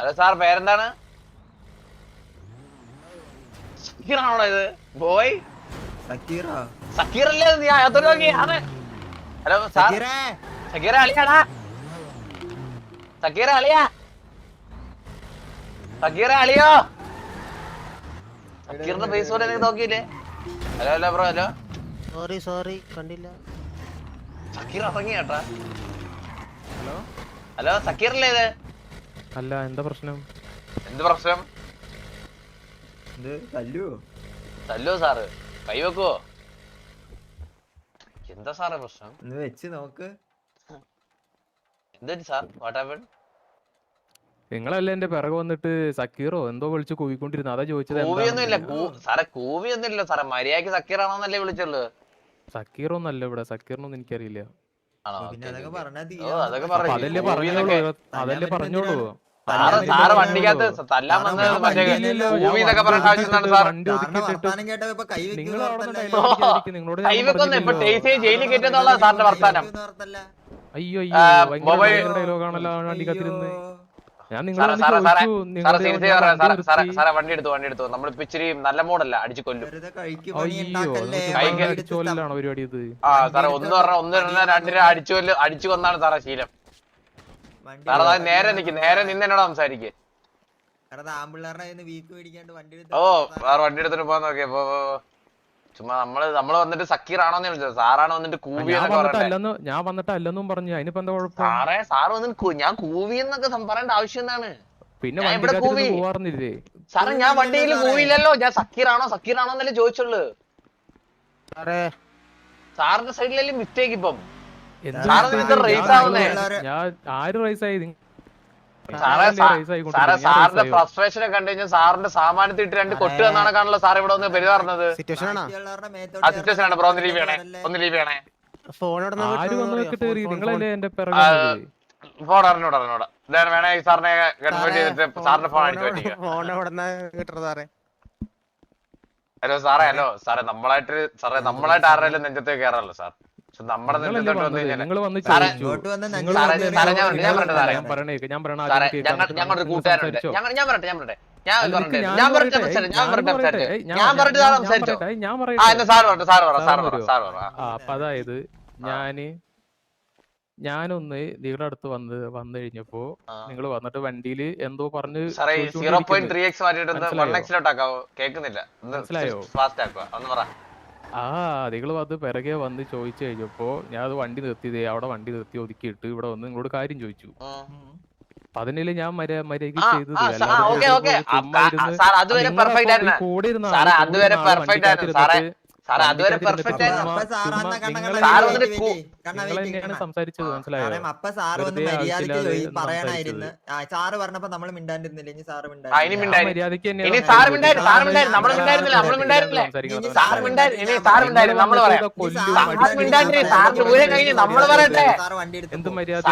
Hello sir പേരെന്താണ്? സക്കീറാണോ ഇത്? Boy? സക്കീറല്ലേ നീ? അകത്തോട്ട് നോക്കി ആണ് ഹലോ സാർ. സക്കീറേ. അളിയാടാ. സക്കീറ അളിയാ. സക്കീറ അളിയോ. സക്കീറിന്റെ ഫേസ് പോലെ എനിക്ക് നോക്കിയില്ലേ? Hello hello bro hello. Sorry sorry കണ്ടില്ല. സക്കീർ ഇറങ്ങി കേട്ടാ ഹലോ സക്കീറല്ലേ ഇത്? അല്ല എന്താ പ്രശ്നം? എന്ത് പ്രശ്നം? തല്ലുവോ തല്ലോ? സാറ് കൈവെക്കുവോ എന്താ സാറേ പ്രശ്നം? ഒന്ന് വെച്ച് നോക്ക്. എന്താ സാർ? വാട്ട് ഹാപ്പൻ നിങ്ങളല്ലേ എന്റെ പിറകെ വന്നിട്ട് സക്കീറോ എന്തോ വിളിച്ച് കൂവിക്കൊണ്ടിരുന്നു? അതാ ചോദിച്ചത് കൂവിയൊന്നും ഇല്ല എന്താണെന്ന്. കൂ- സാറേ കൂവിയൊന്നും ഇല്ല സാറേ. മര്യാദയ്ക്ക് സക്കീറാണോന്നല്ലേ വിളിച്ചുള്ളൂ സക്കീറൊന്നും ഇവിടെ. സക്കീറിനൊന്നും എനിക്കറിയില്ല. അതൊക്കെ അതല്ലേ പറഞ്ഞോളൂ സാറ് വണ്ടിക്കകത്ത് തല്ലാൻ മറ്റേ എന്നൊക്കെ പറഞ്ഞ സാർ കൈവെക്കൊന്നും ഇപ്പൊ ടേസ്റ്റ് ജയിലിൽ കയറ്റുന്നുള്ള സാറിന്റെ വർത്താനം. അയ്യോ അയ്യോ മൊബൈൽ-. ഞാൻ നിങ്ങളെ സാറേ വണ്ടി എടുത്തു വണ്ടി എടുത്തു. നമ്മൾ ഇച്ചിരി നല്ല മോഡല്ല അടിച്ചു കൊല്ലും. കൊല്ലലാണോ പരിപാടി ഇത്? ആ സാറേ ഒന്ന് പറഞ്ഞ ഒന്ന് രണ്ട രണ്ടിനെ അടിച്ചു കൊല്ലും അടിച്ചു കൊന്നാണ് സാറേ ശീലം. വണ്ടി സാറേ നേരെ നിക്ക് നേരെ നിന്ന് എന്നോട് സംസാരിക്ക്. ഓ വേറെ വണ്ടി എടുത്തിട്ട് പോകാൻ നോക്കിയേ പോ. ചുമ്മാ നമ്മൾ നമ്മൾ വന്നിട്ട് സക്കീറാണോന്ന് ചോദിച്ചത് സാറാണ് വന്നിട്ട് കൂവി ഞാൻ വന്നിട്ട് അല്ലെന്ന് ഞാൻ വന്നിട്ട് അല്ലെന്നും പറഞ്ഞു. അതിനിപ്പോ എന്താ കുഴപ്പം? സാറേ സാറ് വന്നിട്ട് ഞാൻ കൂവി എന്നൊക്കെ സം- പറയേണ്ട ആവശ്യം എന്താണ്? പിന്നെ ഞാൻ ഇവിടെ കൂവി. പോവാറുന്നില്ലേ? സാറേ ഞാൻ വണ്ടിയിൽ കൂവിയില്ലല്ലോ. ഞാൻ സക്കീറാണോ സക്കീറാണോ എന്നല്ലേ ചോദിച്ചുള്ളൂ. സാറേ. സാറിന്റെ സൈഡിലല്ലേ മിസ്റ്റേക്ക് ഇപ്പം. ഞാൻ ആവുന്നേ. ഞാൻ- ഞാൻ ആര് റൈസ് ആയി? സാറേ സാറിന്റെ ഫ്രസ്ട്രേഷനെ ആയോ? ഫ്രസ്ട്രേഷൻ കണ്ടു കഴിഞ്ഞാൽ സാറിന്റെ സാമാനത്തിൽ ഇട്ട് രണ്ട് കൊട്ട് എന്നാണ് കാണുന്നത്? സാർ ഇവിടെ ഒന്ന് പെരുമാറുന്നത്. ആണോ? ബാക്കിയുള്ളവരുടെ ആ സിറ്റുവേഷൻ ആണ്? ബ്രോ ഒന്ന് ലീവ് ചെയ്യണേ. ഒന്ന് ലീവ് ചെയ്യണേ. ഫോൺ അറിഞ്ഞൂടാ അറിഞ്ഞൂടാ. വേണേ സാറിനെ കൺവേർട്ട് ചെയ്തിട്ട് സാറിന്റെ ഫോൺ അടിച്ചു പറ്റിക്കുക ഹലോ സാറേ ഹലോ. സാറേ നമ്മളായിട്ട് സാറേ നമ്മളായിട്ട് ആരുടെയും നെഞ്ചത്തേക്ക് കയറാമല്ലോ സാർ. ഞാൻ- ഞാൻ. ഞാൻ ഞാൻ കൂട്ടുകാരുണ്ട്. ഞാൻ പറയട്ടെ ഞാൻ പറയട്ടെ. സംസാരിച്ചു. സംസാരിച്ചു. സംസാരിച്ചോ? ആ എന്നാ സാർ സാർ പറ സാർ പറ സാർ പറ. അപ്പൊ അതായത് ഞാൻ ഞാനൊന്ന് നിങ്ങളുടെ അടുത്ത് വന്ന് വന്നു കഴിഞ്ഞപ്പോ നിങ്ങൾ നിങ്ങൾ വന്നിട്ട് വണ്ടിയിൽ എന്തോ പറഞ്ഞു സാറേ പോയിന്റ് ത്രീ എക്സ് മാറ്റിട്ട് കേൾക്കുന്നില്ല. മനസ്സിലായോ? ഫാസ്റ്റ് ആക്കുക. ഒന്ന് പറ. ആ നിങ്ങൾ വന്ന് പിറകെ വന്ന് ചോദിച്ചു കഴിഞ്ഞപ്പോ ഞാൻ അത് വണ്ടി നിർത്തിയതേ അവിടെ വണ്ടി നിർത്തി ഒതുക്കിയിട്ട് ഇവിടെ വന്ന് നിങ്ങളോട് കാര്യം ചോദിച്ചു. അതിനില്ല ഞാൻ മര്യാദ ആ, ചെയ്തത്? കൂടെ ഇരുന്ന് സാർ അതുവരെ പെർഫെക്റ്റ് ആയിരുന്നു സംസാരിച്ചത് മനസ്സിലായോ? അപ്പൊ അപ്പ സാറ് വന്ന് മര്യാദയ്ക്ക് മര്യാദയ്ക്ക് പറയണായിരുന്നു സാറ് പറഞ്ഞപ്പോ നമ്മൾ മിണ്ടാണ്ടിരുന്നില്ല? ഇനി സാറ്. മിണ്ടായിരുന്നു നമ്മൾ നമ്മൾ നമ്മൾ നമ്മൾ എന്ത്. മര്യാദ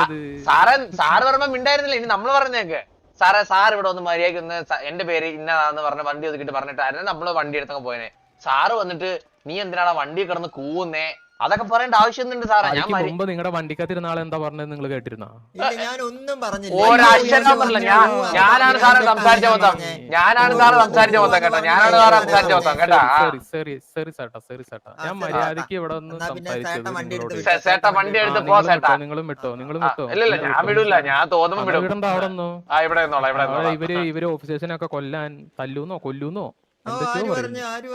സാറ് സാറ് പറയുമ്പോ മിണ്ടായിരുന്നില്ല. ഇനി നമ്മൾ പറഞ്ഞേക്ക്. സാറേ സാർ ഇവിടെ ഒന്ന് മര്യാദയ്ക്ക് ഒന്ന് എന്റെ പേര് ഇന്നതാന്ന് പറഞ്ഞ വണ്ടി ഒതുക്കിട്ട് പറഞ്ഞിട്ടായിരുന്നു. നമ്മൾ വണ്ടി എടുത്തൊക്കെ പോയനെ. സാറ് വന്നിട്ട് നീ എന്തിനാണ് വണ്ടി കിടന്ന് കൂവുന്നേ? അതൊക്കെ പറയേണ്ട ആവശ്യമൊന്നുണ്ട് സാറേ. ഞാൻ അതിക്ക് മരി- മുമ്പ് നിങ്ങളുടെ വണ്ടിക്കത്തിരുന്ന ആളെ എന്താ പറഞ്ഞത് നിങ്ങൾ കേട്ടിരുന്നാ? ഇല്ല ഞാൻ ഒന്നും പറഞ്ഞില്ല ഒരക്ഷരം പറഞ്ഞില്ല ഞാൻ ഞാനാണ് സാറ് സംസാരിച്ച മൊത്തം. ഞാനാണ് സാറ് സംസാരിച്ച മൊത്തം കേട്ടോ. ഞാനാണ് സാറ് സംസാരിച്ച മൊത്തം കേട്ടാ. ആ. സോറി സോറി സോറി ചേട്ടാ സോറി ചേട്ടാ ഞാൻ ശരി, മര്യാദയ്ക്ക് ഇവിടെ ഒന്ന് എന്നാ പിന്നെ സംസാരിച്ചത് ചേട്ടൻ വണ്ടി എടുത്ത് നിങ്ങളോട്. വിട്ടോ. സേ- ചേട്ടാ വണ്ടി ആ, എടുത്ത് പോ നിങ്ങളും ചേട്ടാ വിട്ടോ, നിങ്ങളും വിട്ടോ നിങ്ങളും ആ, വിട്ടോ. ഇല്ലില്ല നിങ്ങളും ഞാൻ വിടില്ല വിടൂല. ഞാൻ തോന്നുമ്പോ വിടും. വിടണ്ട അവിടെ ഒന്നോ? ആ ഇവിടെ നിന്നോളാം ഇവിടെ നിന്നോളാം. ഇവർ ഇവർ ഓഫീസേഴ്സിനൊക്കെ കൊല്ലാൻ തല്ലൂന്നോ കൊല്ലൂന്നോ? എന്തൊക്കെയോ പറഞ്ഞു പറഞ്ഞു?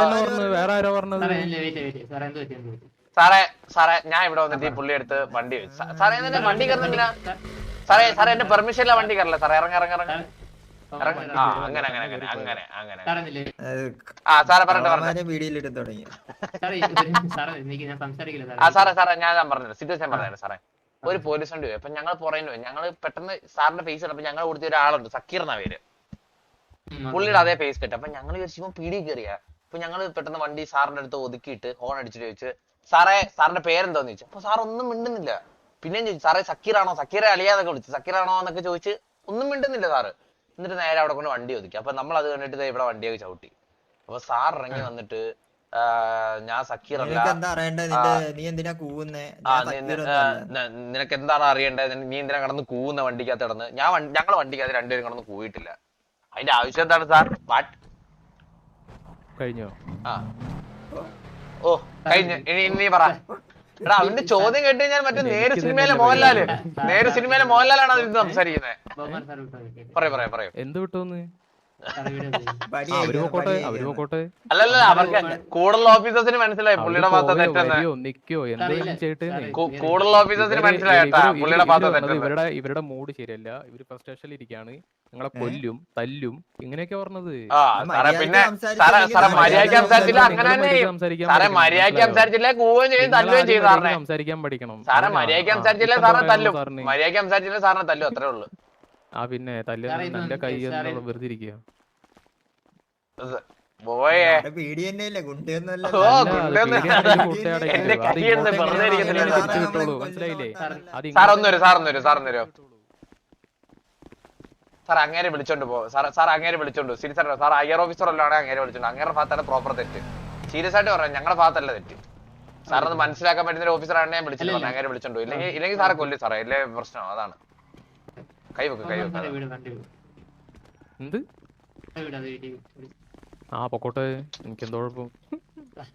പറഞ്ഞു? വേറെ ആരോ പറഞ്ഞത്? സാറേ. സാറേ എന്ത് പറ്റി, സാറേ സാറേ ഞാൻ ഇവിടെ വന്നിട്ട് ഈ പുള്ളി എടുത്ത് വണ്ടി വെച്ചു. സാറേ എന്നെ വണ്ടി കയറുന്നില്ല സാറേ സാറേ എന്റെ പെർമിഷൻ ഇല്ല വണ്ടി കയറില്ല സാറേ ഇറങ്ങി ഇറങ്ങി ഇറങ്ങി. അങ്ങനെ അങ്ങനെ അങ്ങനെ അങ്ങനെ അങ്ങനെ. ആ സാറേ പറഞ്ഞു വീഡിയോയിലിട്ട് തുടങ്ങി. സാറേ സാറേ ഞാൻ സംസാരിക്കില്ല ആ സാറേ സാറേ ഞാൻ ഞാൻ പറഞ്ഞത് സിറ്റുവേഷൻ പറഞ്ഞത് സാറേ. ഒരു പോലീസ് വണ്ടി പോയി അപ്പൊ ഞങ്ങൾ പുറകിന് പോയി. ഞങ്ങൾ പെട്ടെന്ന് സാറിന്റെ ഫേസ് കണ്ടപ്പോ ഞങ്ങൾ കൊടുത്ത ഒരാളുണ്ട്. സക്കീർ എന്നാ പേര്. പുള്ളിയുടെ അതേ ഫേസ് കെട്ടി. അപ്പൊ ഞങ്ങൾ വിചാരിച്ചപ്പോ പീടി കയറിയ അപ്പൊ ഞങ്ങൾ പെട്ടെന്ന് വണ്ടി സാറിന്റെ അടുത്ത് ഒതുക്കിയിട്ട് ഹോൺ അടിച്ചിട്ട് ചോദിച്ചു സാറേ സാറിന്റെ പേരെന്താന്ന്? ചോദിച്ചു. അപ്പൊ സാർ ഒന്നും മിണ്ടുന്നില്ല. പിന്നെയും ചോദിച്ചു സാറേ സക്കീറാണോ? സക്കീറെ അളിയാതൊക്കെ വിളിച്ചു. സക്കീറാണോ? എന്നൊക്കെ ചോദിച്ച് ഒന്നും മിണ്ടുന്നില്ല സാറ്. എന്നിട്ട് നേരെ അവിടെ കൊണ്ട് വണ്ടി ഒതുക്കി. അപ്പൊ നമ്മൾ അത് കണ്ടിട്ട് ദേ ഇവിടെ വണ്ടിയൊക്കെ ചവിട്ടി. അപ്പൊ സാർ ഇറങ്ങി വന്നിട്ട് ഞാൻ സക്കീർ അല്ല. നിനക്ക് എന്താണ് അറിയേണ്ടത് നീ എന്തിനാ കടന്ന് കൂവുന്ന വണ്ടിക്കകത്ത് കിടന്ന്? ഞാൻ ഞങ്ങൾ ഞങ്ങളെ വണ്ടിക്കകത്ത് രണ്ടുപേരും കടന്ന് കൂവിയിട്ടില്ല. അതിന്റെ ആവശ്യം എന്താണ് സാർ? വാട്ട് കഴിഞ്ഞോ? ആ. ഓ കഴിഞ്ഞു. ഇനി ഇനി പറ. എടാ അവന്റെ ചോദ്യം കേട്ട് കഴിഞ്ഞാൽ മറ്റേ നേരെ സിനിമയിലെ മോഹൻലാൽ. നേരെ സിനിമയിലെ മോഹൻലാലാണ് അതിൽ സംസാരിക്കുന്നത് പറയൂ പറയൂ പറയൂ. എന്ത് വിട്ടോന്ന് അല്ലല്ല അവർക്ക് കൂടുതൽ ഓഫീസേഴ്സിന് മനസ്സിലായി? അവർ പുള്ളിയുടെ ഭാഗത്ത് തെറ്റെന്ന്. കൂടുതൽ ഓഫീസേഴ്സിന് മനസ്സിലായി പുള്ളിയുടെ ഭാഗത്ത് തെറ്റെന്ന്. ഇവരുടെ ഇവരുടെ മൂഡ് ശരിയല്ല. ഇവർ ഫസ്റ്റ് സ്റ്റേഷനിൽ ഇരിക്കാണ്. നിങ്ങളെ കൊല്ലും തല്ലും ഇങ്ങനെയൊക്കെ പറഞ്ഞത്. പിന്നെ സാറേ സംസാരിച്ചില്ല അങ്ങനെ മര്യാദയ്ക്ക് ചെയ്യും സംസാരിച്ചില്ലേ? കൂവുകയും ചെയ്യും തല്ലുകയും സാറിനെ. സംസാരിക്കാൻ പഠിക്കണം. സാറേ സംസാരിച്ചില്ലേ? ഇപ്പൊ സാറിനെ തല്ലും. സാറിന്? മര്യാദയ്ക്ക് സംസാരിച്ചില്ലേ? സാറിനെ തല്ലും അത്രേ ഉള്ളൂ. ആ പിന്നെ തല്ല് നല്ല കൈ എന്നുള്ള വെറുതെ ഇരിക്കുക സാർ അങ്ങേരെ വിളിച്ചോണ്ട് പോ. സാർ സാർ അങ്ങേരെ വിളിച്ചോണ്ട് സിരി ആയിട്ട് സാർ ഹയർ ഓഫീസർ അല്ലാണ് അങ്ങേരെ വിളിച്ചോണ്ട് അങ്ങേരുടെ ഭാഗത്താണ് പ്രോപ്പർ തെറ്റ്. സീരിയസ് ആയിട്ട് പറയാം ഞങ്ങളുടെ ഭാഗത്തല്ല തെറ്റ്. സാറൊന്ന് മനസ്സിലാക്കാൻ പറ്റുന്ന ഒരു ഓഫീസറാണ് ഞാൻ വിളിച്ചത് അങ്ങേരെ വിളിച്ചോണ്ട്. ഇല്ലെങ്കിൽ ഇല്ലെങ്കിൽ സാറെ കൊല്ലു സാറേ. ഇല്ലേ പ്രശ്നം അതാണ്. എന്ത്. ആ പൊക്കോട്ടെ. എനിക്കെന്തോ കുഴപ്പം.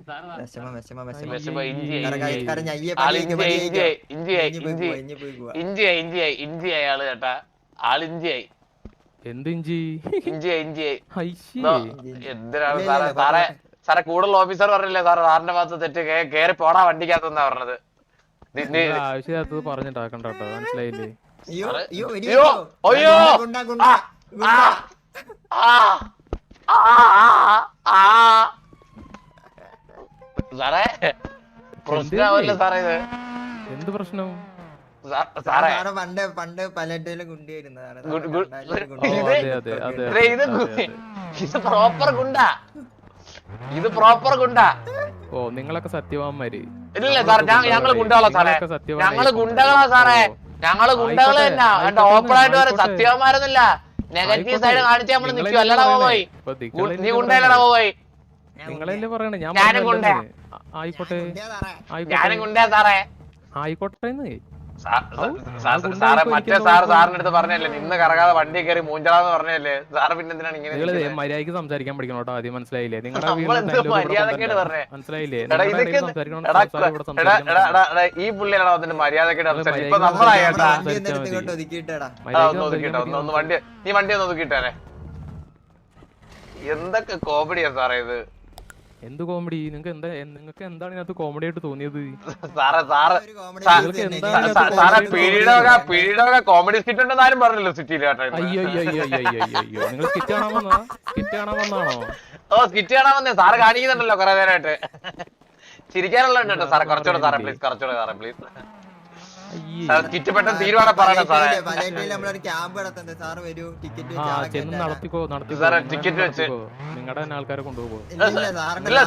സാറ് വാ. വിഷമം വിഷമം. വിഷമം വിഷമം ഇഞ്ചി കര- കര- കരഞ്ഞ് അയ്യേ ആൾ പടിയൊക്കെ ഇഞ്ചിയായി പടിയൊക്കെ. ഇഞ്ചിയായി ഇഞ്ഞി പോയി ഇഞ്ചി പോവാ, ഇഞ്ഞി പോയി പോവാ. ഇഞ്ചിയായി ഇഞ്ചിയായി ഇഞ്ചിയായി ആൾ കേട്ടാ. ആൾ ഇഞ്ചിയായി. എന്ത് ഇഞ്ചി? ഇഞ്ചിയായി ഇഞ്ചിയായി. എന്തിനാണ് സാറേ സാറേ. സാറേ കൂടുതൽ ഓഫീസർ പറഞ്ഞില്ലേ സാറേ സാറിന്റെ ഭാഗത്ത് തെറ്റ് കേറി പോടാ വണ്ടിക്കകത്തെന്നാ പറഞ്ഞത്. ആവശ്യമില്ലാത്തത് പറഞ്ഞിട്ടാക്കണ്ട കേട്ടോ മനസ്സിലായില്ലേ? അയ്യോ സാറേ, അയ്യോ അയ്യോ, അയ്യോ. ഗുണ്ട, ഗുണ്ട, ആ, ഗുണ്ട. സാറേ പ്രശ്നമാവല്ലോ സാറേ ഇത്. എന്ത് പ്രശ്നം? സാറേ സാറ്. പണ്ട് പണ്ട് പലയിടത്തിലും ഗുണ്ടിയായിരുന്നതാണ് ഇത് അതെ അതെ അതെ ഇതേ, ഇത് അതെ, അതെ. പ്രോപ്പർ ഗുണ്ട. ഇത് പ്രോപ്പർ ഗുണ്ടാ. ഓ നിങ്ങളൊക്കെ സത്യവാന്മാര്. ഇല്ല സാർ ഞങ്ങൾ ഗുണ്ടകളാ സാറേ. ഞങ്ങൾ ഗുണ്ടകളാ സാറേ. ഞങ്ങൾ ഗുണ്ടകൾ തന്നെ. ഓപ്പൺ ആയിട്ട് പറയാം. സത്യവന്മാരൊന്നുമില്ല. നെഗറ്റീവ് സൈഡ് കാണിച്ച് നമ്മൾ നിക്കും അല്ലടാ. പോയി നീ ഗുണ്ടയല്ലടാ പോയി നിങ്ങളല്ലേ പറയണേ? ഞാൻ ഞാനും. ആ, ആയിക്കോട്ടെ. ഞാനും ആയിക്കോട്ടെ. ഗുണ്ടയാ സാറേ. ആയിക്കോട്ടെ ഗുണ്ട സാറേ മറ്റേ സാറിന്റെ അടുത്ത് പറഞ്ഞല്ലേ നിന്ന് കറങ്ങാതെ വണ്ടി കയറി പറഞ്ഞല്ലേ സാറ് പിന്നെ എന്തിനാണ് ഇങ്ങനെ നിങ്ങൾ നിൽക്കുന്നത്? മര്യാദയ്ക്ക് സംസാരിക്കാൻ പഠിക്കണം കേട്ടോ ആദ്യം മനസ്സിലായില്ലേ? നിങ്ങളുടെ നമ്മളെന്ത് മര്യാദക്കേട് പറഞ്ഞേ? മനസ്സിലായില്ലേ? എടാ നിങ്ങളുടെ സംസാരിക്കണം, എടാ എടാ എടാ എടാ പറ്റില്ല. എടാ, ഈ പുള്ളിയാണ് അതിന്റെ സംസാരിച്ചത്? ഇപ്പൊ ഒന്ന് ഒതുക്കിട്ടോ വണ്ടി നീ വണ്ടി ഒന്ന് ഒതുക്കിട്ടേ എന്തൊക്കെ കോമഡിയാ സാറേ ഇത്? എന്ത് കോമഡി നിങ്ങൾക്ക് എന്താ നിങ്ങൾക്ക് എന്താണ് ഇതിനകത്ത് കോമഡി ആയിട്ട് തോന്നിയത്? സാറേ സാറ് സാറേ comedy period okay period okay comedy skit ഉണ്ടെന്ന് ആരും പറഞ്ഞില്ല സിറ്റിയിൽ അയ്യോ അയ്യോ അയ്യോ അയ്യോ അയ്യോ അയ്യോ അയ്യോ. നിങ്ങൾ സ്കിറ്റ് കാണാൻ വന്നാ? സ്കിറ്റ് കാണാൻ വന്നാണോ? ഓ സ്കിറ്റ് കാണാൻ വന്നേ. സാറ് കാണിക്കുന്നുണ്ടല്ലോ കുറെ നേരമായിട്ട് ചിരിക്കാനുള്ള കേട്ടോ. സാറേ കുറച്ചുകൂടെ സാറേ പ്ലീസ് കുറച്ചുകൂടെ സാറേ പ്ലീസ് തീരുമാനം പറയണം സാറേ. നമ്മളൊരു ക്യാമ്പ് നടത്തുന്നത് സാർ വരൂ ടിക്കറ്റ് ആ ചെന്ന് നടത്തിക്കോ നടത്തിക്കോ. സാറേ, ടിക്കറ്റ് വെച്ച്. നിങ്ങളുടെ തന്നെ ആൾക്കാരെ കൊണ്ടുപോകോ. ഇല്ല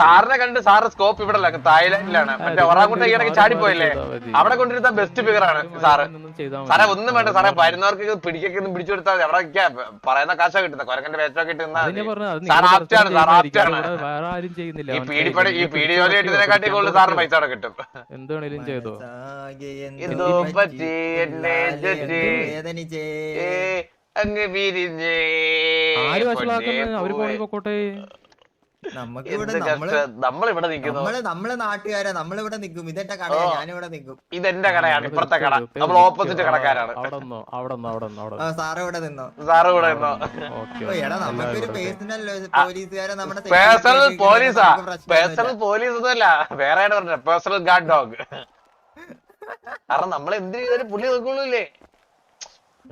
സാറിനെ കണ്ട് സാറ് സ്കോപ്പ് ഇവിടെ അല്ല തായ്ലാൻഡിലാണ്. മറ്റേ ഒറാങ്കുട്ട ഇങ്ങനെ ഇടയ്ക്ക് ചാടിപ്പോയില്ലേ? അവിടെ കൊണ്ടിരുന്ന ബെസ്റ്റ് ഫിഗർ ആണ് സാറ്. സാറേ ഒന്നും വേണ്ട സാറേ വരുന്നവർക്ക് പിടിക്കൊക്കെ ഒന്ന് പിടിച്ചു കൊടുത്താൽ മതി. അവിടെ പറയുന്ന കാശ കിട്ടുന്ന. കൊരക്കന്റെ വേച്ചൊക്കെ കിട്ടുന്ന. Sir ആപ്റ്റാണ് sir. ആപ്റ്റാണ് ഈ പീഡിപ്പടി ഈ പീഡി ജോലി കിട്ടുന്നതിനെക്കാട്ടി കൂടുതൽ സാറിന് പൈസ അവിടെ കിട്ടും. എന്ത് വേണേലും ചെയ്തോ. എന്തോ പറ്റി എന്നെ വേദനിച്ചേ. അങ്ങ് പിരിഞ്ഞേ അവർ പോയി. പോയി നമുക്ക് എന്ത് ഇവിടെ നമ്മൾ കഷ്ടം നമ്മളിവിടെ നിൽക്കുന്നു. നമ്മൾ നമ്മൾ നാട്ടുകാരാ. നമ്മളിവിടെ നിൽക്കും. ഇതെന്റെ കടയാ. ഞാനിവിടെ നിൽക്കും. ഇതെന്റെ കടയാണ്. ഇപ്പുറത്തെ കട. നമ്മൾ ഓപ്പോസിറ്റ്. കടക്കാരാണ്. സാറ് ഇവിടെ നിന്നോ? സാറ് കൂടെ നിന്നോ? ഓക്കെ എടാ നമുക്കൊരു പേഴ്സണൽ പോലീസുകാരെ നമ്മുടെ പേഴ്സണൽ പോലീസാ. പേഴ്സണൽ പോലീസ് ഒന്നുമല്ല വേറെ പറഞ്ഞ പേഴ്സണൽ ഗാർഡ് ഡോഗ്. കാരണം നമ്മൾ എന്ത് ചെയ്താലും പുള്ളി നോക്കുള്ളൂല്ലേ?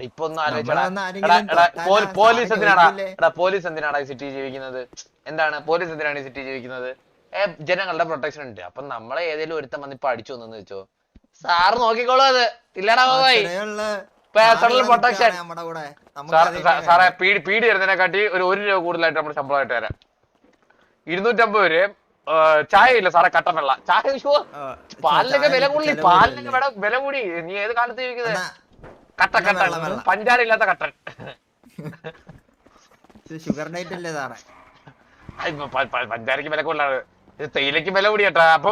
ഇപ്പൊ ഒന്ന് ആലോചിച്ചാ പോലീസ് എന്തിനാടാ? എടാ പോലീസ് എന്തിനാടാ ഈ സിറ്റി ജീവിക്കുന്നത്? എന്താണ്? പോലീസ് എന്തിനാണ് ഈ സിറ്റി ജീവിക്കുന്നത്? ജനങ്ങളുടെ പ്രൊട്ടക്ഷൻ ഉണ്ട്. അപ്പൊ നമ്മളെ ഏതെങ്കിലും ഒരുത്തം വന്ന് ഇപ്പൊ അടിച്ചു വന്നെന്ന് വെച്ചോ? സാറ് നോക്കിക്കോളൂ അത്. ഇല്ലടാ ബാബായി. പേഴ്സണൽ പ്രൊട്ടക്ഷൻ സാറേ പീഡി പീഡി തരുന്നതിനെക്കാട്ടി ഒരു ഒരു രൂപ കൂടുതലായിട്ട് നമ്മൾ ശമ്പളമായിട്ട് തരാം. ഇരുന്നൂറ്റമ്പത് രൂപ ചായ ഇല്ല സാറേ കട്ടൻ വെള്ള. ചായ വിഷുവോ പാലിനൊക്കെ വില കൂടി പാലിനൊക്കെ വില വില കൂടി. നീ ഏത് കാലത്ത് ചോദിക്കുന്നത് കട്ട കട്ട കട്ടൻ. പഞ്ചാര ഇല്ലാത്ത കട്ടൻ. ഇത് ഷുഗർ ഡയറ്റ് അല്ലേ സാറേ? പഞ്ചാരക്ക് വില കൂടുതലാണ്. തേയിലക്ക് വില കൂടി കേട്ടാ. അപ്പൊ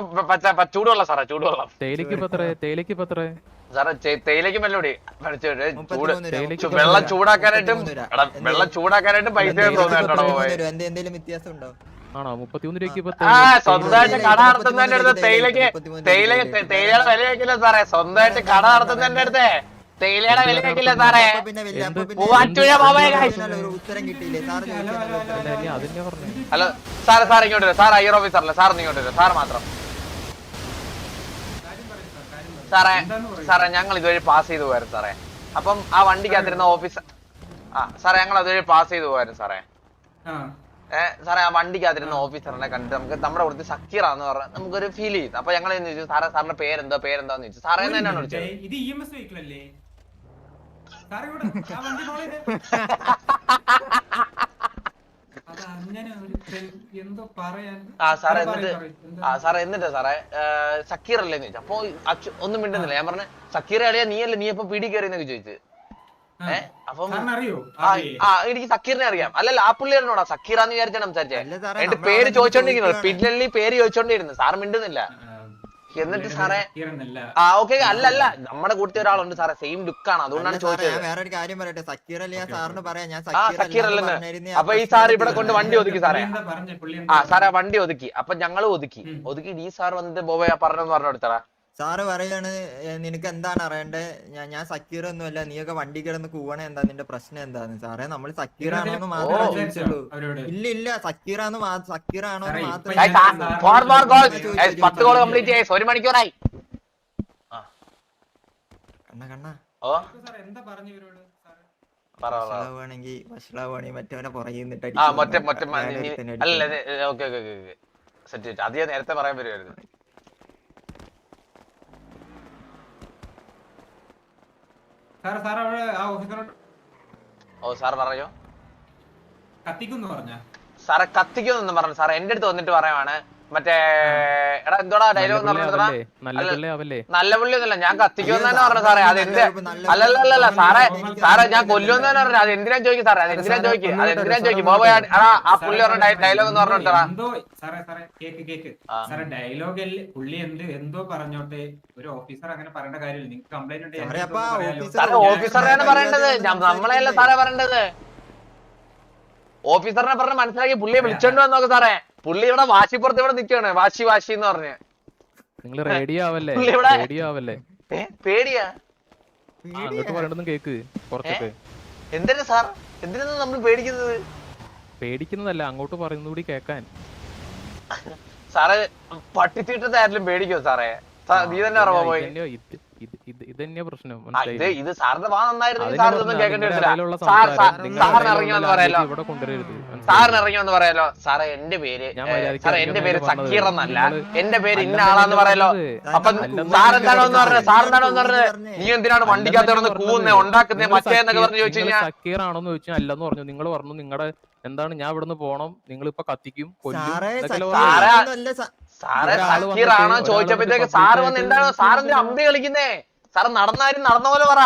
ചൂടുവെള്ളം സാറേ ചൂടുവെള്ളം. തേയിലക്ക് പത്രേ തേയിലക്ക് പത്രേ സാറേ തേയിലക്ക് വില കൂടി. ചൂട് വെള്ളം ചൂടാക്കാനായിട്ടും എടാ വെള്ളം ചൂടാക്കാനായിട്ടും പൈസ തേയിലക്ക് തോന്നുന്നു കേട്ടോ മുപ്പത്തിമൂന്ന് രൂപ. എന്ത് എന്തെങ്കിലും വ്യത്യാസം ഉണ്ടോ ആണോ? മുപ്പത്തിമൂന്ന് രൂപയ്ക്ക് ഇപ്പൊ ആ സ്വന്തമായിട്ട് കട നടത്തുന്നതിന്റെ അടുത്ത് തേയിലക്ക് തേയില. തേയിലയുടെ വില വെക്കില്ല സാറേ. സ്വന്തമായിട്ട് കട നടത്തുന്നതിന്റെ അടുത്ത് തേയിലയുടെ വില വെക്കില്ല സാറേ. അല്ല, ഇനി അതന്നെ ഹലോ സാറ് സാർ ഇങ്ങോട്ട് വരും. സാർ ഐ ഓഫീസർ ഓഫീസറല്ല സാർ ഇങ്ങോട്ട് വരും. സാർ മാത്രം. സാറേ സാറേ ഞങ്ങൾ ഇതുവഴി പാസ് ചെയ്തു പോയായിരുന്നു സാറേ. അപ്പം ആ വണ്ടിക്കകത്തിരുന്ന ഓഫീസർ ആ സാറേ ഞങ്ങൾ അതുവഴി പാസ് ചെയ്തു പോയായിരുന്നു സാറേ. സാറേ ആ വണ്ടിക്കകത്തിരുന്ന ഓഫീസറിനെ കണ്ടിട്ട് നമുക്ക് നമ്മുടെ കൂടുതൽ സക്കീറാന്ന് പറഞ്ഞാൽ നമുക്കൊരു ഫീൽ ചെയ്തു അപ്പൊ ഞങ്ങൾ എന്ന് ചോദിച്ചു സാറേ സാറിന്റെ പേരെന്തോ? പേരെന്താന്ന് ചോദിച്ചു. സാറേ എന്ന് തന്നെയാണ് വിളിച്ചത്. ഇത് ഇ എം എസ് വെഹിക്കിൾ അല്ലേ? സാറേ ആ എന്നിട്ട് ആ സാറേ എന്നിട്ട് സാറേ സക്കീർ അല്ലേന്ന് ചോദിച്ചു. അപ്പൊ ഒന്നും മിണ്ടുന്നില്ല. ഞാൻ പറഞ്ഞു സക്കീർ അളിയാ നീ അല്ലേ നീ എപ്പോ പിടി കയറിയെന്നൊക്കെ ചോദിച്ചു. ഏഹ് അപ്പം എനിക്ക് സക്കീറിനെ അറിയാം. അല്ലല്ല ആ പുള്ളിയോടാ സക്കീറാന്ന് വിചാരിച്ചാണ് സംസാരിച്ചേ. അല്ല എന്നിട്ട് പേര് ചോദിച്ചോണ്ടിരിക്കുന്നു. പിന്നല്ലി പേര് ചോദിച്ചോണ്ടിരുന്നു. സാർ മിണ്ടുന്നില്ല. എന്നിട്ട് സാറേ ആ ഓക്കെ അല്ല അല്ല നമ്മുടെ കൂട്ടത്തിൽ ഒരാളുണ്ട് സാറേ. സെയിം ലുക്ക് ആണ് അതുകൊണ്ടാണ് ചോദിച്ചത് ഞാൻ വേറൊരു കാര്യം പറയട്ടെ. സക്കീർ അല്ലേ ഞാൻ സാറിന് പറയാം. ഞാൻ ആ സക്കീർ അല്ലാന്ന് അപ്പൊ ഈ സാർ ഇവിടെ കൊണ്ട് വണ്ടി ഒതുക്കി സാറേ. ആ സാറേ വണ്ടി ഒതുക്കി. അപ്പൊ ഞങ്ങൾ ഒതുക്കി. ഒതുക്കി ഈ സാർ വന്നിട്ട് ബോബയ പറഞ്ഞെന്ന് പറഞ്ഞു കൊടുത്തടാ സാറ് പറയാണ് നിനക്ക് എന്താണ് അറിയണ്ടേ? ഞാൻ ഞാൻ സക്കീർ ഒന്നുമല്ല നീയൊക്കെ വണ്ടി കിടന്ന് കൂവണ എന്താ? നിന്റെ പ്രശ്നം എന്താന്ന്? സാറേ നമ്മൾ സക്കീറാണോന്ന് മാത്രമേ. ചോദിച്ചുള്ളൂ. ഇല്ല ഇല്ല സക്കീറാന്ന് ആണ് സക്കീറാണോ മാത്രമേ ഒരു മണിക്കൂറായി. കണ്ണ വഷളാവുകയാണെങ്കിൽ മറ്റവനെ പുറകെ നിന്നിട്ട് ആ മറ്റേ മറ്റേ വേറെ ഒരുത്തനെ അടിക്കും. Okay okay okay set set അത് ഞാൻ നേരത്തെ പറയാൻ വരുമായിരുന്നു സാറേ സാർ അവിടെ ആ ഓഫീസറോട് ഓ സാർ പറയോ കത്തിക്കുന്നു പറഞ്ഞ? സാറെ കത്തിക്കുന്നു പറഞ്ഞു സാറേ എന്റെ അടുത്ത് വന്നിട്ട് പറയുവാണ് മറ്റേ എടാ എന്തോടാ ഡയലോഗ് എന്ന് നല്ല പുള്ളി ഒന്നല്ല നല്ല പിള്ളേ അവല്ലേ നല്ല പുള്ളിയൊന്നുമില്ല ഞാൻ കത്തിക്കുമെന്ന് തന്നെ പറഞ്ഞു സാറേ അത് എന്ത്? അല്ലല്ലല്ല സാറേ സാറേ ഞാൻ കൊല്ലുമെന്ന് തന്നെ പറഞ്ഞു അത് എന്തിനാ ചോദിക്കും സാറേ? അത് എന്തിനാ ചോദിക്കും? അത് എന്തിനാ ചോദിക്കും? ബോബോ എടാ ആ പുള്ളി പറഞ്ഞ ഡയലോഗ് എന്ന് പറഞ്ഞു കൊടുത്തടാ സാറേ സാറേ കേക്ക് കേക്ക്. സാറേ ഡയലോഗ് അല്ലേ പുള്ളി എന്ത് എന്തോ പറഞ്ഞോട്ടെ? ഒരു ഓഫീസർ അങ്ങനെ പറയേണ്ട കാര്യമില്ല. നിങ്ങൾക്ക് കംപ്ലൈന്റ് ഉണ്ട് സാറേ, അപ്പൊ ഓഫീസർ- സാറേ ഓഫീസറിനെയാണ് പറയേണ്ടത്. നമ്മളെയല്ല സാറേ പറയേണ്ടത്? ഓഫീസറിനെ പറഞ്ഞ് മനസ്സിലാക്കി പുള്ളിയെ വിളിച്ചോണ്ട് വന്നോക്കെ സാറേ. പുള്ളി ഇവിടെ വാശിപ്പുറത്ത് ഇവിടെ നിൽക്കുകയാണ് വാശി വാശി എന്ന് പറഞ്ഞ്. നിങ്ങൾ റേഡിയോ ആവല്ലേ? പുള്ളി ഇവിടെ- റേഡിയോ ആവല്ലേ? പേടിയാ? അങ്ങോട്ട് പറയണതും കേക്ക് കുറച്ചൊക്കെ എന്തിനാ സാർ? എന്തിനാ നമ്മൾ പേടിക്കുന്നത്? പേടിക്കുന്നതല്ല അങ്ങോട്ട് പറയുന്നത് കൂടി കേക്കാൻ സാറേ പട്ടിത്തീട്ടത്തെ ആരെങ്കിലും പേടിക്കോ സാറേ? നീ തന്നെ അറിവാ പോയി. ഇത് തന്നെ പ്രശ്നം. ഇത് സാറിന്റെ വാ നന്നായിരുന്നെങ്കിൽ അതിനെ സാർ കേൾക്കേണ്ടി വരില്ല. സാർ സാർ- നിങ്ങളുടെ സാറിന് ഇറങ്ങിയെന്ന് പറയാലോ സാറിന് ഇറങ്ങി പറയാലോ സാറേ എന്റെ പേര് സാറേ എന്റെ പേര് സക്കീർ എന്നല്ല എന്റെ പേര് ഇന്ന ആളാന്ന് പറയാലോ അപ്പൊ സാർ എന്താണോന്ന് പറഞ്ഞത് പറഞ്ഞത്? സാർ എന്താണോന്ന് പറഞ്ഞത് പറഞ്ഞേ. നീ എന്തിനാണ് വണ്ടിക്കകത്ത് കിടന്ന് കൂവുന്നേ? ഉണ്ടാക്കുന്നേ? മറ്റേ എന്നൊക്കെ പറഞ്ഞു ചോദിച്ചു കഴിഞ്ഞാൽ സക്കീർ ആണോന്ന് ചോദിച്ചു അല്ലെന്ന് പറഞ്ഞു. നിങ്ങൾ പറഞ്ഞു നിങ്ങളുടെ എന്താണ്? ഞാൻ ഇവിടുന്ന് പോണം. നിങ്ങൾ ഇപ്പൊ കത്തിക്കും കൊല്ലും സാറേ സക്കീർ സാറേ, സാറേ ആണോ ചോദിച്ചപ്പോഴത്തേക്ക് സാറ് വന്ന് എന്താണോ സാറിന്റെ അമ്പി കളിക്കുന്നേ സാറ് നടന്നാരും നടന്ന പോലെ പറ.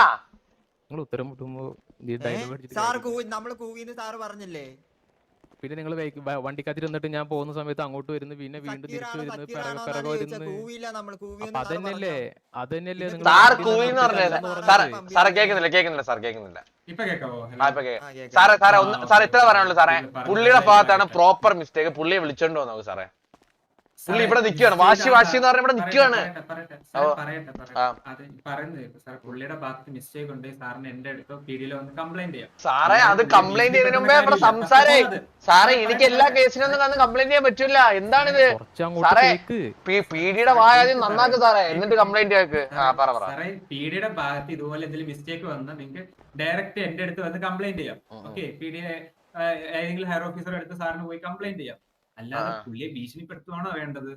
നിങ്ങൾ ഉത്തരം മുട്ടുമ്പോ? സാർ നമ്മൾ കൂവിന്ന് സാറ് പറഞ്ഞില്ലേ? പിന്നെ നിങ്ങൾ വണ്ടിക്കകത്ത് ഇരുന്നിട്ട് ഞാൻ പോകുന്ന സമയത്ത് അങ്ങോട്ട് വരുന്നു പിന്നെ വീണ്ടും തിരിച്ചു വരുന്നു പിറകെ സാറ് അതന്നെയല്ലേ. അതന്നെയല്ലേ സാർ വണ്ടി സാറേ സാറേ കേൾക്കുന്നില്ല കേൾക്കുന്നില്ല സാർ കേൾക്കുന്നില്ല ഇപ്പൊ കേക്കാവോ? ആ ഇപ്പൊ കേ- ആ, കേക്കാം. സാറേ സാറേ ഒന്ന് സാർ ഇത്ര പറയാനുള്ളൂ സാറേ. പുള്ളിയുടെ ഭാഗത്താണ് പ്രോപ്പർ മിസ്റ്റേക്ക് പുള്ളിയെ വിളിച്ചോണ്ട് വന്നു സാറേ. പുള്ളി ഇവിടെ നിൽക്കുകയാണ് വാശി വാശി എന്ന് പറഞ്ഞ ഇവിടെ നിൽക്കുകയാണ് പുള്ളിയുടെ ഭാഗത്ത് മിസ്റ്റേക്ക് ഉണ്ട്. സാറിന് എന്റെ അടുത്തോ പീഡിയിലോ ഒന്ന് കംപ്ലൈന്റ് ചെയ്യാം. സാറേ അത് കംപ്ലൈന്റ് ചെയ്യുന്നതിന് മുമ്പേ ഇവിടെ സംസാരേ സാറേ എനിക്ക് എല്ലാ കേസിനൊന്നും വന്ന് കംപ്ലൈന്റ് ചെയ്യാൻ പറ്റൂല. എന്താണിത്? അങ്ങോട്ട് സാറേ പി പീഡിയുടെ വായാദ്യം നന്നാക്ക് സാറേ. എന്നിട്ട് കംപ്ലൈന്റ് ചെയ്യാക്ക് ആ പറ പറ. സാറേ പീഡിയുടെ ഭാഗത്ത് ഇതുപോലെ എന്തെങ്കിലും മിസ്റ്റേക്ക് വന്നാൽ നിങ്ങൾക്ക് ഡയറക്റ്റ് എന്റെ അടുത്ത് വന്ന് കംപ്ലൈന്റ് ചെയ്യാം. ഓക്കെ ഓക്കെ പീഡിയെ ഏതെങ്കിലും ഹയർ ഓഫീസറെ അടുത്ത് സാറിന് പോയി കംപ്ലൈന്റ് ചെയ്യാം. അല്ലാതെ. പുള്ളിയെ ഭീഷണിപ്പെടുത്തുവാണോ വേണ്ടത്?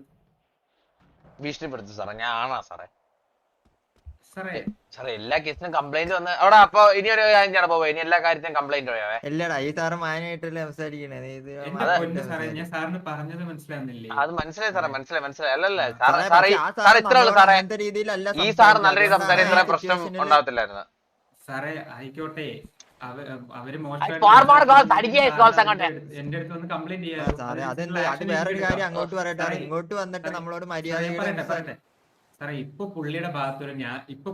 ഭീഷണിപ്പെടുത്തു സാറേ ഞാൻ ആണാ സാറേ. സാറേ സാറേ എല്ലാ കേസിനും കംപ്ലൈന്റ് വന്ന് അവിടെ അപ്പൊ ഇനി ഒരു കാര്യം ചെയ്യണം പോവേ? ഇനി എല്ലാ കാര്യത്തിനും കംപ്ലൈന്റ് പോയാവേ എല്ലാടാ ഈ സാറ് മാനായിട്ടല്ലേ സംസാരിക്കണേ. ഞാൻ സാറിന് പറഞ്ഞത് മനസ്സിലാവുന്നില്ലേ? അത് മനസ്സിലായി സാറേ മനസ്സിലായി മനസ്സിലായി. അല്ലല്ല സാറേ, സാറേ ഇത്ര ഉള്ളു സാറേ രീതിയിലല്ല ഈ സാർ നല്ല രീതിയിൽ സംസാരിക്കുന്ന ഇത്ര പ്രശ്നം ഉണ്ടാവത്തില്ലായിരുന്നു. സാറേ ആയിക്കോട്ടെ. അങ്ങോട്ട്. ഇങ്ങോട്ട് വന്നിട്ട് നമ്മളോട് ഇപ്പൊ പുള്ളിയുടെ ഭാഗത്തൊരു ഞാൻ ഇപ്പൊ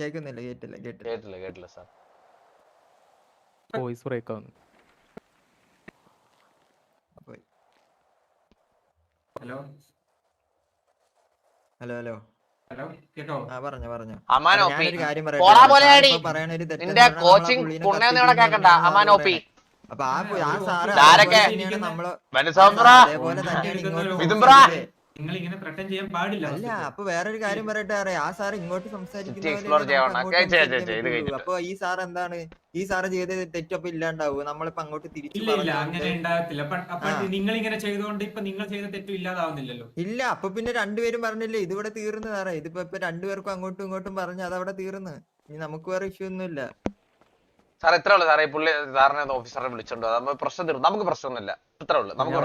കേക്കുന്നില്ല കേട്ടില്ല കേട്ടില്ല. കേട്ടില്ല സാർ. വോയിസ് ബ്രേക്ക് ആവുന്നു. ഹലോ? Hello hello. നിന്റെ കോച്ചിങ് പുണ്യെന്നിവിടെ കേക്കണ്ട. അമാനോപ്പി അപ്പൊ ആ സാറ് നമ്മൾ അതേപോലെ തന്നെയാണ് ഇങ്ങോട്ട് നിങ്ങൾ ഇങ്ങനെ ത്രട്ടൻ ചെയ്യാൻ പാടില്ല അല്ല. അപ്പൊ വേറൊരു കാര്യം പറയട്ടെ അറിയാം. ആ സാർ ഇങ്ങോട്ട് സംസാരിക്കുന്ന. അപ്പൊ ഈ സാർ എന്താണ്? ഈ സാറ് ചെയ്ത തെറ്റൊപ്പം ഇല്ലാണ്ടാവും? നമ്മളിപ്പോ അങ്ങോട്ട് തിരിച്ചു ഇല്ല അങ്ങനെ ഉണ്ടാകത്തില്ല. അപ്പൊ നിങ്ങൾ ഇങ്ങനെ ഇപ്പൊ നിങ്ങൾ ചെയ്ത തെറ്റും ഇല്ലാതാവുന്നില്ലല്ലോ. ഇല്ല അപ്പൊ പിന്നെ രണ്ടുപേരും പറഞ്ഞില്ലേ ഇതിവിടെ തീർന്നു സാറേ. ഇതിപ്പോ ഇപ്പൊ രണ്ടുപേർക്കും അങ്ങോട്ടും ഇങ്ങോട്ടും പറഞ്ഞ് അതവിടെ തീർന്നു. ഇനി നമുക്ക് വേറെ ഇഷ്യൂ ഒന്നുമില്ല. സാർ എത്ര ഉള്ളു സാറേ. പുള്ളി സാറിനെ ഓഫീസറെ വിളിച്ചോണ്ട് നമ്മൾ പ്രശ്നം തീർന്നു നമുക്ക് പ്രശ്നമൊന്നുമില്ല. എത്ര ഉള്ളു. നമുക്ക്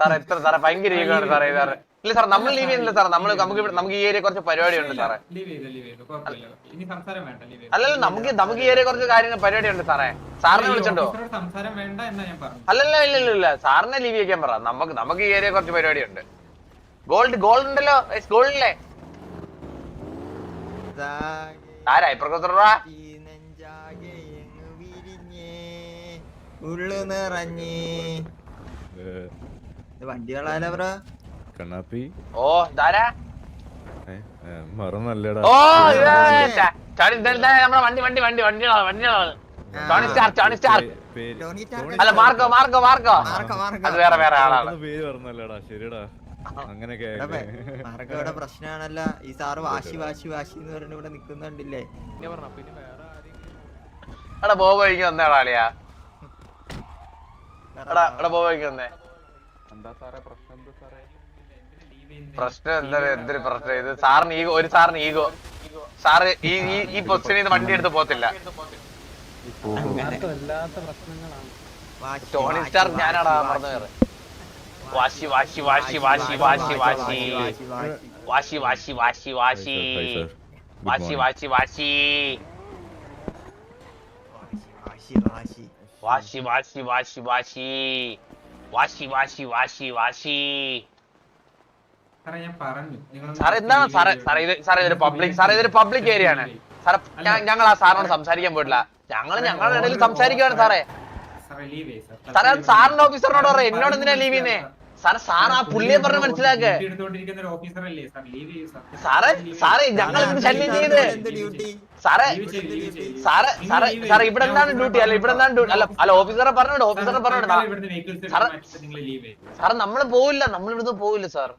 സാറേ എത്ര സാറേ ഭയങ്കര ഈഗോയാണ് സാറേ സാറ്. ഇല്ല സാർ നമ്മൾ ലീവ് ചെയ്യുന്നില്ല സാർ നമ്മൾ നമുക്ക് നമുക്ക് ഈ ഏരിയ കുറച്ച് പരിപാടി ഉണ്ട് സാറേ. അല്ലല്ല നമുക്ക് നമുക്ക് ഈ ഏരിയ കുറച്ച് കാര്യങ്ങൾ പരിപാടി ഉണ്ട് സാറേ. സാറിനെ വിളിച്ചിട്ടുണ്ടോ അല്ലല്ല ഇല്ല സാറിനെ ലീവ് ചെയ്യാൻ പറ. നമുക്ക് നമുക്ക് ഈ ഏരിയ കുറച്ച് പരിപാടി ഉണ്ട്. ഗോൾഡ് ഗോൾഡ് ഉണ്ടല്ലോ. ഗോൾഡ് അല്ലേ ആരാ? ഇപ്പുറത്തോടാ ഉള്ളു ഓ ധാരാ മറന്നല്ലടാ വണ്ടി വണ്ടി വണ്ടി ടോണി ടോണി അല്ല മാർക്കോ മാർക്കോ മാർക്കോ. ആളാണ്. പേര് ശരിടാ അങ്ങനെയൊക്കെ ഇവിടെ പ്രശ്നമാണല്ല ഈ സാറ് വാശി വാശി വാശി എന്ന് പറഞ്ഞ ഇവിടെ നിക്കുന്നുണ്ടില്ലേ? പിന്നെ പറഞ്ഞ പിന്നെ വേറെ ആരെങ്കിലും എടാ ബോബോ എനിക്ക് വന്നേടാ അളിയാ. എടാ എടാ ബോബോ എനിക്ക് വന്നേ. എന്താ സാറേ പ്രശ്നം എന്താ സാറേ? പ്രശ്നം എന്താ എന്തൊരു പ്രശ്നം? ഇത് സാറിന് ഈഗോ ഒരു സാറിന് ഈഗോ. സാറ് ഈ ഈ ഈ പൊസിഷനിൽ നിന്ന് വണ്ടി എടുത്ത് പോത്തില്ല ടോണി സ്റ്റാർ ഞാനാടാ മറന്നു കയറ് വാശി വാശി വാശി വാശി വാശി വാശി വാശി, വാശി. വാശി വാശി വാശി വാശി Hi, sir. Good വാശി morning. വാശി വാശി വാശി, വാശി. വാശി വാശി വാശി വാശി വാശി വാശി വാശി വാശി സാറേ ഞാൻ പറഞ്ഞു. നിങ്ങളൊന്ന് സാറേ എന്താണ് സാറേ സാറേ ഇത്. സാറേ ഇതൊരു പബ്ലിക് സാറേ ഇതൊരു പബ്ലിക് ഏരിയ ആണ്. സാറേ ഞ- ഞങ്ങൾ ആ സാറിനോട് സംസാരിക്കാൻ പോയിട്ടില്ല. ഞങ്ങൾ ഞങ്ങളുടെ ഇടയിൽ സംസാരിക്കുവാണ് സാറേ. സാറേ സാറിന്റെ ഓഫീസറിനോട് പറ എന്നോട് എന്തിനാ ലീവ് ചെയ്യുന്നേ? സാറേ സാർ ആ പുള്ളിയെ പറഞ്ഞ് മനസ്സിലാക്ക്. സാറേ സാറേ ഞങ്ങൾ ഇതിന് ശല്യം ചെയ്ത് സാറേ സാറേ സാറേ സാറേ ഇവിടെ എന്താണ് ഡ്യൂട്ടി അല്ല ഇവിടെ എന്താണ് ഡ്യൂട്ടി അല്ല അല്ല ഓഫീസറെ പറഞ്ഞോട് ഓഫീസറെ പറഞ്ഞോട്. സാറേ സാറേ നമ്മൾ പോവില്ല. നമ്മൾ ഇവിടുന്ന് പോവില്ല സാർ.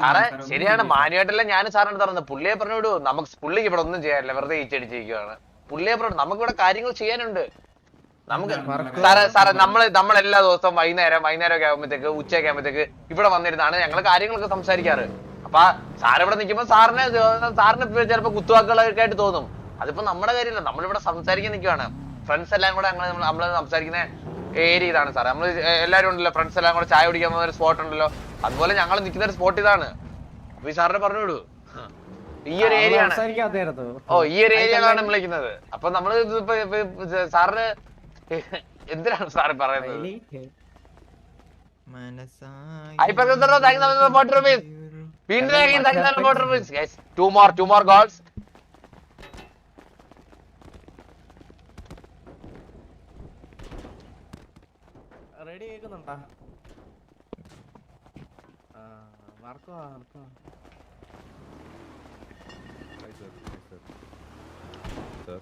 സാറേ ശരിയാണ്. മാനുവായിട്ടല്ലേ ഞാൻ സാറിനോട് പറഞ്ഞത്. പുള്ളിയെ പറഞ്ഞോട് നമുക്ക് പുള്ളിക്ക് ഇവിടെ ഒന്നും ചെയ്യാനില്ല. വെറുതെ ഈച്ചടിച്ചിരിക്കുവാണ്. പുള്ളിയെ പറഞ്ഞു നമുക്ക് ഇവിടെ കാര്യങ്ങൾ ചെയ്യാനുണ്ട്. നമുക്ക് സാറേ സാറേ നമ്മൾ നമ്മൾ എല്ലാ ദിവസവും വൈകുന്നേരം വൈകുന്നേരം ഒക്കെ ആകുമ്പോഴത്തേക്ക് ഉച്ചയൊക്കെ ആകുമ്പോഴത്തേക്ക് ഇവിടെ വന്നിരുന്നാണ് ഞങ്ങൾ കാര്യങ്ങളൊക്കെ സംസാരിക്കാറ്. അപ്പൊ സാർ ഇവിടെ നിൽക്കുമ്പോൾ സാറിന് സാറിന് ഇപ്പൊ ചിലപ്പോ കുത്തുവാക്കുകളൊക്കെ ആയിട്ട് തോന്നും. അതിപ്പോ നമ്മുടെ കാര്യമില്ല നമ്മളിവിടെ സംസാരിക്കാൻ നിൽക്കുവാണ് ഫ്രണ്ട്സ് എല്ലാം കൂടെ ഞങ്ങൾ നമ്മൾ സംസാരിക്കുന്ന ഏരിയ ഇതാണ് സാറേ. നമ്മൾ എല്ലാവരും ഉണ്ടല്ലോ ഫ്രണ്ട്സ് എല്ലാം കൂടെ ചായ കുടിക്കാൻ പോകുന്ന ഒരു സ്പോട്ട് ഉണ്ടല്ലോ. അതുപോലെ ഞങ്ങൾ നിൽക്കുന്ന ഒരു സ്പോട്ട് ഇതാണ്. അപ്പൊ ഈ സാറിനെ പറഞ്ഞു വിടൂ. ഈ ഒരു ഏരിയ ആണ് ഓ ഈ ഒരു നമ്മൾ വിളിക്കുന്നത് അപ്പൊ നമ്മൾ സാറിന് എന്തിനാണ് സാർ പറയുന്നത്? Two more two more goals ready കേൾക്കുന്നുണ്ടാ വർക്കോ വർക്കോ Sir.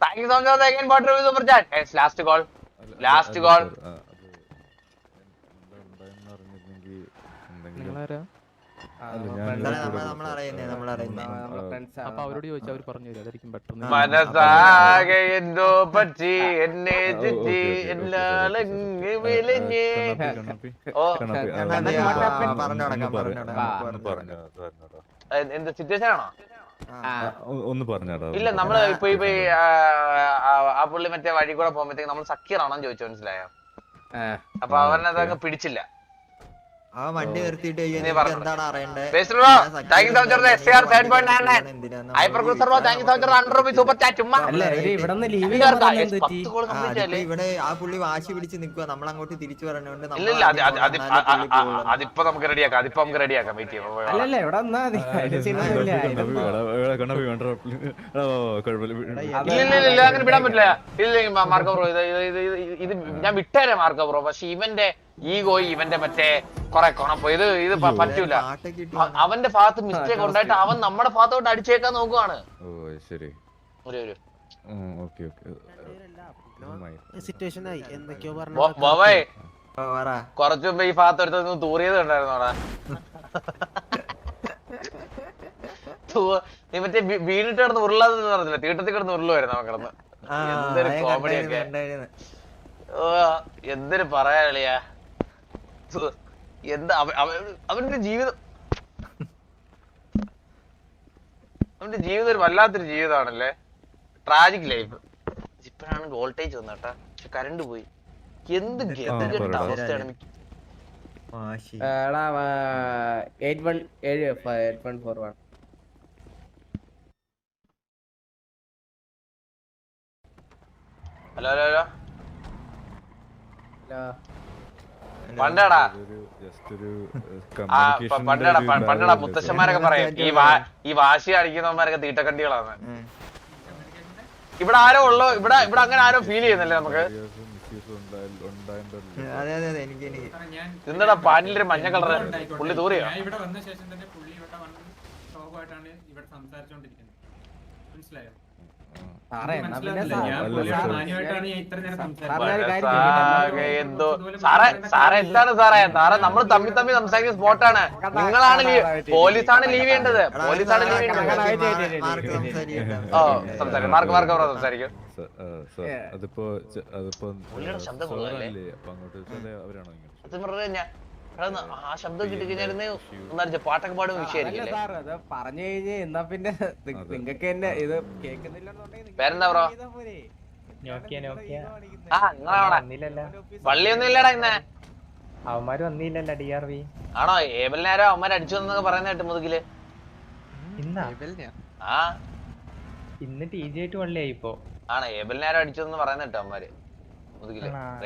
Thank you so much again water super chat last call last call എന്ത് സിറ്റുവേഷൻ ആണോ? ഒന്ന് പറഞ്ഞോ ഇല്ല നമ്മൾ ഇപ്പൊ ഇപ്പൊ ആ, പുള്ളി മറ്റേ വഴി കൂടെ പോകുമ്പോഴത്തേക്ക് നമ്മൾ സക്കീർ ആണോ ചോദിച്ചു മനസ്സിലായോ? അപ്പൊ അവനതങ്ങ് പിടിച്ചില്ല. ആ വണ്ടി നിർത്തിയിട്ട്. എന്താണ് അറിയണ്ടേ? Bro, thank you so much for the SCR 7.99. Hyper cruiser bro thank so much hundred rupees super chat ചുമ്മാ. അല്ല ഇവർ ഇവിടെ ആ, പുള്ളി വാശി പിടിച്ച് നിക്കുക നമ്മൾ അങ്ങോട്ട് തിരിച്ചു പറഞ്ഞുകൊണ്ട് അതിപ്പോ നമുക്ക് റെഡിയാക്കാം അതിപ്പോ നമുക്ക് റെഡിയാക്കാം വെയിറ്റ് ചെയ്യാം അങ്ങനെ വിടാൻ പറ്റില്ല. ഇല്ല മാർക്കോ ബ്രോ ഇത് ഇത് ഇത് ഇത് ഇത് ഞാൻ വിട്ടേരാ മാർക്കോ ബ്രോ. പക്ഷെ ഇവന്റെ ഈഗോ ഇവന്റെ മറ്റേ കൊറേ കൊണപ്പോ ഇത് ഇത് പറ്റൂല. അവന്റെ ഭാഗത്ത് മിസ്റ്റേക്ക് ഉണ്ടായിട്ട് അവൻ നമ്മുടെ ഭാഗത്തോട്ട് അടിച്ചേക്കാൻ നോക്കുവാണ്. ഓ ശരി. ഒരു ഒരു. Okay okay. സിറ്റുവേഷൻ ആയി. എന്തൊക്കെയോ ബോ- ബോബേ ഓ, പറ. കുറച്ചു മുമ്പ് ഈ ഭാഗത്ത് ഒരു തൂറിയത് ഉണ്ടായിരുന്നോടാ തൂ- നീ മറ്റേ വീണിട്ട് കിടന്ന് ഉരുളാന്ന് പറഞ്ഞില്ല? തീട്ടത്തിൽ കിടന്ന് ഉരുളുമായിരുന്നു അവൻ കിടന്ന്. ആ, എന്തൊരു അത് കോമഡി ഒക്കെ. കണ്ടായിരുന്നു. ഓ എന്തൊരു പറയാ കളിയാ. ഥു, എന്താ അവ- അവ- അവന്റെ ജീവിതം അവന്റെ ജീവിതം ഒരു വല്ലാത്തൊരു ജീവിതമാണല്ലേ? ട്രാജിക് ലൈഫ് ഇപ്പോഴാണ് വോൾട്ടേജ് വന്നേട്ടാ. പക്ഷെ കറണ്ട് പോയി. എന്ത് ഗതികെട്ട അവസ്ഥയാണ് എയ്റ്റ് വൺ ഏഴ് eight one four one hello hello. Hello. പണ്ടേടാ. മുത്തശ്ശന്മാരൊക്കെ പറയും ഈ ഈ വാശി അടിക്കുന്നവന്മാരൊക്കെ തീട്ടക്കണ്ടികളാണ് ഇവിടെ ആരോ ഉള്ളോ ഇവിടെ ഇവിടെ അങ്ങനെ ആരോ ഫീൽ ചെയ്യുന്നല്ലേ നമുക്ക്? എന്താടാ പാനിലൊരു മഞ്ഞ കളറ്. പുള്ളി തൂറിയോ ഞാൻ ഇവിടെ വന്ന ശേഷം തന്നെ പുള്ളി ഇവിടെ വന്ന് ഇവിടെ സംസാരിച്ചോണ്ടിരിക്കുന്നത്. മനസ്സിലായോ? സാറേ സാറേ, ചോദിക്കട്ടെ? എന്തോ സാറേ സാറേ എന്താണ് സാറേ? സാറേ നമ്മൾ തമ്മിൽ തമ്മിൽ സംസാരിക്കുന്ന സ്പോട്ടാണ്. നിങ്ങളാണ് ലീവ് പോലീസാണ് ലീവ് ചെയ്യേണ്ടത്. പോലീസാണ് ലീവ് മാർക്ക് ചെയ്യേണ്ടത് മാർക്ക് ഓ സംസാരിക്കും. മാർക്ക് മാർക്ക് പറഞ്ഞ സംസാരിക്കും. അതിപ്പോ അതിപ്പോ അങ്ങോട്ട് അവരാണോ ആ ശബ്ദം കിട്ടിക്കഴിഞ്ഞാൽ ഒന്നറിഞ്ഞ പാട്ടൊക്കെ പാടും വിഷയമായിരിക്കും പറഞ്ഞു കഴിഞ്ഞ് എന്നാ പിന്നെ നിങ്ങക്ക് തന്നെ ഇത് കേൾക്കുന്നില്ലെന്നുണ്ടെങ്കിൽ പേരെന്താ ഇന്ന് അവന്മാര് വന്നില്ലല്ലോ. ഡി ആർ വി ആണോ? ഏബലിനാരോ അവന്മാർ അടിച്ചു വന്നൊക്കെ പറയുന്ന കേട്ട് മുതുകിൽ. ആ. ഇന്ന് ടി ജി ആയിട്ട് വള്ളിയായി ഇപ്പോ. ഏബൽ ഏബലിനാരോ അടിച്ചു എന്ന് പറയുന്ന കേട്ടോ അവന്മാര്. മുതുകിൽ. ആണോ?